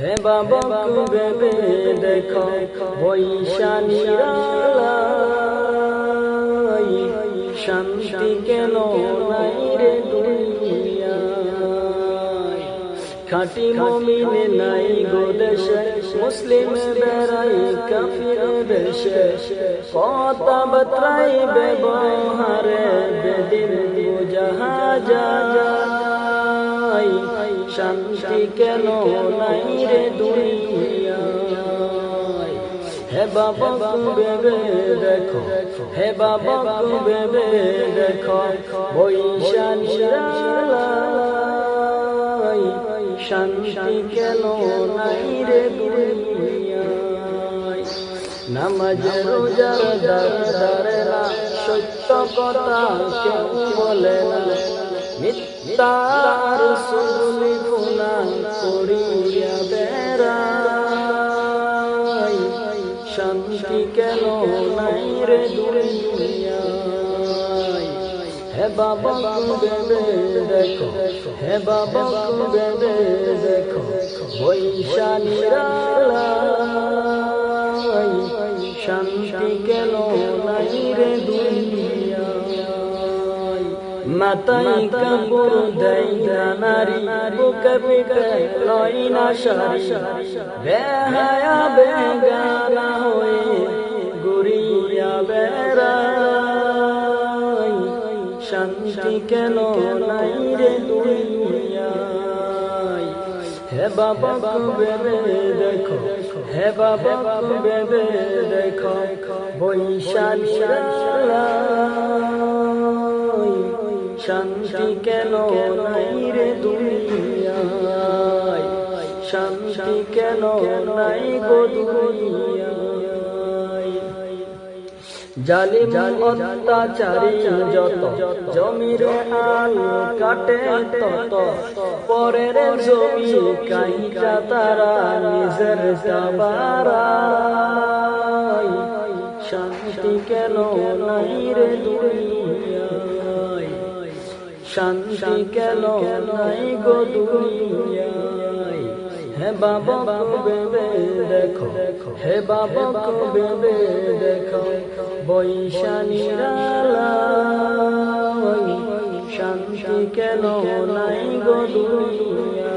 হে বাবা ভেবে দেখো, বৈশানীরালাই, শান্তি কেন নাই রে খাটি মমিনে নাই গো দেশে, মুসলিম বেড়াই কাফির দেশে। কথা বতরাই ব্যবহারে বেদিন বুঝা যায়। শান্তি কেন নাই রে দুনিয়ায় হে বাবা, ভেবে দেখো, হে বাবা, ভেবে দেখো বৈশানী শান্তি কেন নাই রে দুনিয়ায় নামাজ রোজার দারে না সত্য কথা কেউ বলে না। মিথ্যার শান্তি কেন নাই রে দুনিয়ায়? হে বাবা ভেবে দেখো, হে বাবা ভেবে দেখো বৈশানীরা শান্তি কেন নাই রে দুনিয়ায়? মাতাই কাপড় দেয় নারী বুকে পিঠে লয় না সারি। বেহায়া বেগানা হয়ে গুড়িয়া বেড়াই। শান্তি কেন নাই রে দুনিয়ায়? হে বাবা ভেবে দেখো? হে বাবা ভেবে দেখো? বৈশালীরা শান্তি কেন নাই রে দুনিয়ায়? শান্তি কেন নাই গো দুনিয়ায়? জালিম অত্যাচারী যত, জমির আল কাটে তত, পরের জমি কাইটা তারা নিজের সাবারাই শান্তি কেন নাই রে দুনিয়ায়? শান্তি কেন নাই গো দুনিয়ায়। হে বাবা ভেবে দেখো, হে বাবা ভেবে দেখো, বৈশানীরা শান্তি কেন নাই গো দুনিয়া